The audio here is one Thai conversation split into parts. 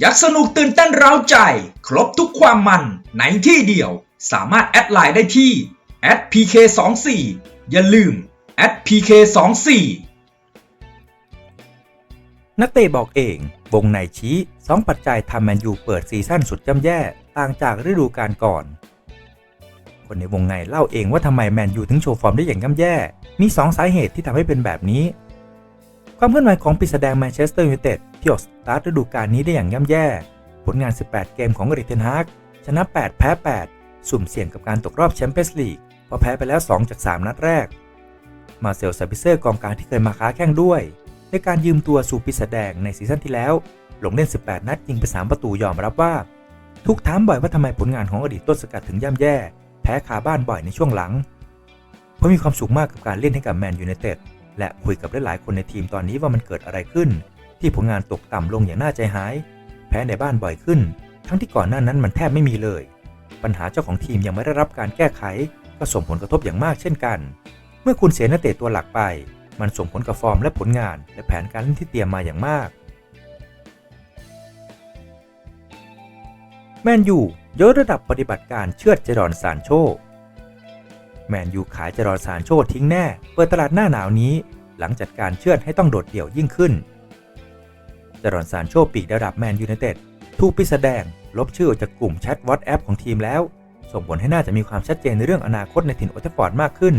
อยากสนุกตื่นเต้นเร้าใจ ครบทุกความมันในที่เดียว สามารถแอดไลน์ได้ที่ @pk24 อย่าลืม @pk24 นักเตะบอกเอง วงในชี้สองปัจจัยทำแมนยูเปิดซีซั่นสุดย่ำแย่ ต่างจากฤดูกาลก่อน คนในวงในเล่าเองว่าทำไมแมนยูถึงโชว์ฟอร์มได้อย่างย่ำแย่ มี 2 สาเหตุที่ทำให้เป็นแบบนี้ ความเคลื่อนไหวของปีศาจแดงแมนเชสเตอร์ยูไนเต็ด ที่ออกสตาร์ทฤดูกาลนี้ได้อย่างย่ำแย่ ผลงาน 18 เกมของอริเทนฮากชนะ 8 แพ้ 8 สุ่มเสี่ยงกับการตกรอบแชมเปี้ยนส์ลีกเพราะแพ้ไปแล้ว 2 จาก 3 นัดแรก มาเซลซาบิเซอร์กองกลางที่เคยมาค้าแข้งด้วยในการยืมตัวสู่ปีศาจแดงในซีซั่นที่แล้ว ลงเล่น 18 นัดยิงไป 3 ประตูยอมรับว่า ทุกถามบ่อยว่าทำไมผลงานของอดีตต้นสกัดถึงย่ำแย่ แพ้คาบ้านบ่อยในช่วงหลังผมมีความสุขมากกับการเล่นให้กับแมนยูไนเต็ดและคุยกับหลายๆคนในทีมตอนนี้ว่ามันเกิดอะไรขึ้น ที่ผลงานตกต่ำลงอย่างน่าใจหาย แพ้ในบ้านบ่อยขึ้น ทั้งที่ก่อนหน้านั้นมันแทบไม่มีเลย ปัญหาเจ้าของทีมยังไม่ได้รับการแก้ไข ก็ส่งผลกระทบอย่างมากเช่นกัน เมื่อคุณเสียนักเตะตัวหลักไป มันส่งผลกับฟอร์มและผลงาน และแผนการเล่นที่เตรียมมาอย่างมาก แมนยูยกระดับปฏิบัติการเชือดเจรอนซานโชแมนยูขายเจรอนซานโชทิ้งแน่ เปิดตลาดหน้าหนาวนี้ หลังจัดการเชือดให้ต้องโดดเดี่ยวยิ่งขึ้น เจรอนซานโชปีกระดับแมนยูไนเต็ดถูกปิดแสดง ลบชื่อออกจากกลุ่มแชทวอตแอปของทีมแล้ว ส่งผลให้น่าจะมีความชัดเจนในเรื่องอนาคตในถิ่นโอเทฟฟอร์ดมากขึ้น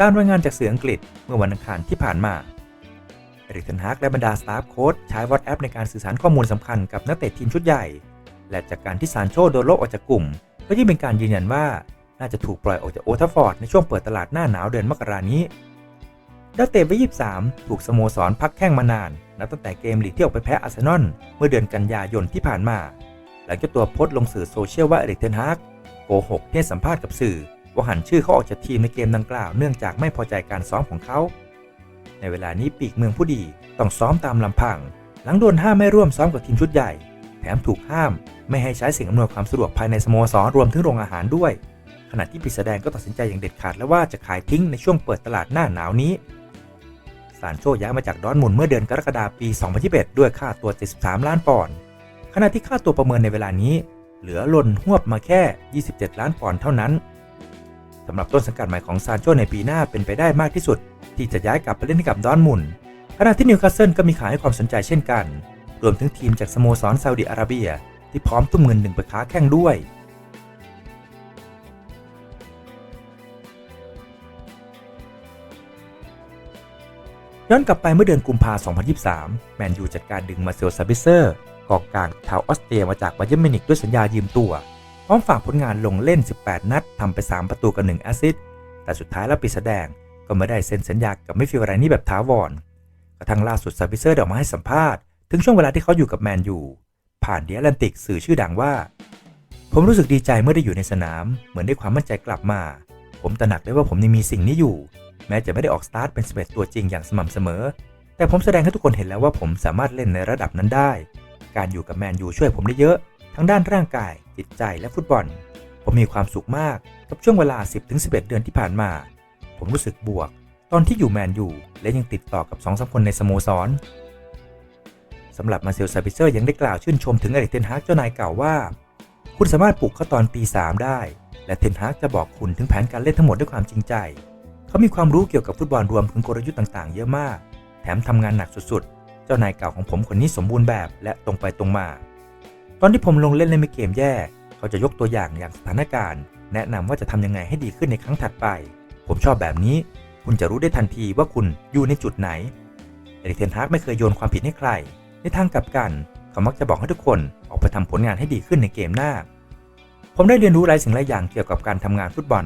ตามรายงานจากสื่ออังกฤษเมื่อวันอังคารที่ผ่านมาเอริกเทนฮากและบรรดาสตาฟโค้ชใช้วอตแอปในการสื่อสารข้อมูลสำคัญกับนักเตะทีมชุดใหญ่ และจากการที่ซานโชโดนโลกออกจากกลุ่ม ก็ยิ่งเป็นการยืนยันว่าน่าจะถูกปล่อยออกจากโอทัฟฟอร์ดในช่วงเปิดตลาดหน้าหนาวเดือนมกรานี้นักเตะวัย23 ถูกสโมสรพักแข้งมานาน นับตั้งแต่เกมลีกที่ออกไปแพ้อาร์เซนอลเมื่อเดือนกันยายนที่ผ่านมา หลังจากตัวโพสต์ลงสื่อโซเชียลว่าเอริกเทนฮากโกหกที่สัมภาษณ์กับสื่อ ว่าหันชื่อเขาออกจากทีมในเกมดังกล่าวเนื่องจากไม่พอใจการซ้อมของเขา ในเวลานี้ปีกเมืองผู้ดีต้องซ้อมตามลำพัง หลังโดนห้ามไม่ร่วมซ้อมกับทีมชุดใหญ่ แถมถูกห้ามไม่ให้ใช้สิ่งอำนวยความสะดวกภายในสโมสรรวมถึงโรงอาหารด้วย ขณะที่ปีศาจแดงก็ตัดสินใจอย่างเด็ดขาดแล้วว่าจะขายทิ้งในช่วงเปิดตลาดหน้าหนาวนี้ ซานโชย้ายมาจากดอร์ทมุนเมื่อเดือนกรกฎาคมปี 2021 ด้วยค่าตัว 73 ล้านปอนด์ ขณะที่ค่าตัวประเมินในเวลานี้ เหลือหล่นหวบมาแค่ 27 ล้านปอนด์เท่านั้น สำหรับต้นสังกัดใหม่ของซานโชในปีหน้าเป็นไปได้มากที่สุด ที่จะย้ายกลับไปเล่นให้กับดอร์ทมุน ขณะที่นิวคาสเซิลก็มีข่าวให้ความสนใจเช่นกัน รวมถึงทีมจากสโมสรซาอุดิอาระเบีย ที่พร้อมทุ่มเงินหนึ่งไปค้าแข่งด้วย ย้อนกลับไปเมื่อเดือนกุมภาพันธ์2023 แมนยูจัดการดึงมาเซลซาบิเซอร์กองกลางชาวออสเตรียมาจากบาเยิร์มินิกด้วยสัญญายืมตัว พร้อมฝากผลงานลงเล่น 18 นัดทำไป 3 ประตูกับ1แอสซิสต์แต่สุดท้ายแล้วปีแสดงก็ไม่ได้เซ็นสัญญากับไม่ฟิลไรนี่แบบท้าวอนกระทั่งล่าสุดซาบิเซอร์ได้ออกมาให้สัมภาษณ์ ถึงช่วงเวลาที่เขาอยู่กับแมนยูผ่านเดียแลนติกสื่อชื่อดังว่า ผมรู้สึกดีใจเมื่อได้อยู่ในสนาม เหมือนได้ความมั่นใจกลับมา ผมตระหนักได้ว่าผมยังมีสิ่งนี้อยู่ แม้จะไม่ได้ออกสตาร์ทเป็น11ตัวจริงอย่างสม่ำเสมอ แต่ผมแสดงให้ทุกคนเห็นแล้วว่าผมสามารถเล่นในระดับนั้นได้ การอยู่กับแมนยูช่วยผมได้เยอะ ทั้งด้านร่างกาย จิตใจและฟุตบอล ผมมีความสุขมากกับช่วงเวลา 10-11 เดือนที่ผ่านมา ผมรู้สึกบวก ตอนที่อยู่แมนยูและยังติดต่อกับ2อสคนในสโมสรสำหรับมาเซลซาบิเซอร์ยังได้กล่าวชื่นชมถึงอริกเทนฮากเจ้านายเก่าว่า คุณสามารถปลุกเขาตอนตีสามได้ และเทนฮากจะบอกคุณถึงแผนการเล่นทั้งหมดด้วยความจริงใจ เขามีความรู้เกี่ยวกับฟุตบอลรวมถึงกลยุทธ์ต่างๆ เยอะมาก แถมทำงานหนักสุดๆ เจ้านายเก่าของผมคนนี้สมบูรณ์แบบและตรงไปตรงมา ตอนที่ผมลงเล่นในเกมแย่ เขาจะยกตัวอย่างอย่างสถานการณ์ แนะนำว่าจะทำยังไงให้ดีขึ้นในครั้งถัดไป ผมชอบแบบนี้ คุณจะรู้ได้ทันทีว่าคุณอยู่ในจุดไหน เอริกเทนฮากไม่เคยโยนความผิดให้ใคร ในทางกลับกัน เขามักจะบอกให้ทุกคนออกไปทำผลงานให้ดีขึ้นในเกมหน้า ผมได้เรียนรู้หลายสิ่งหลายอย่างเกี่ยวกับการทำงานฟุตบอล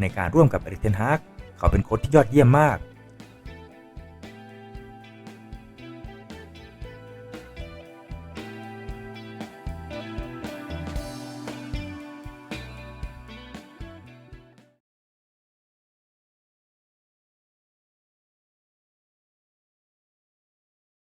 ในการร่วมกับเอริกเทนฮากเขาเป็นโค้ชที่ยอดเยี่ยมมาก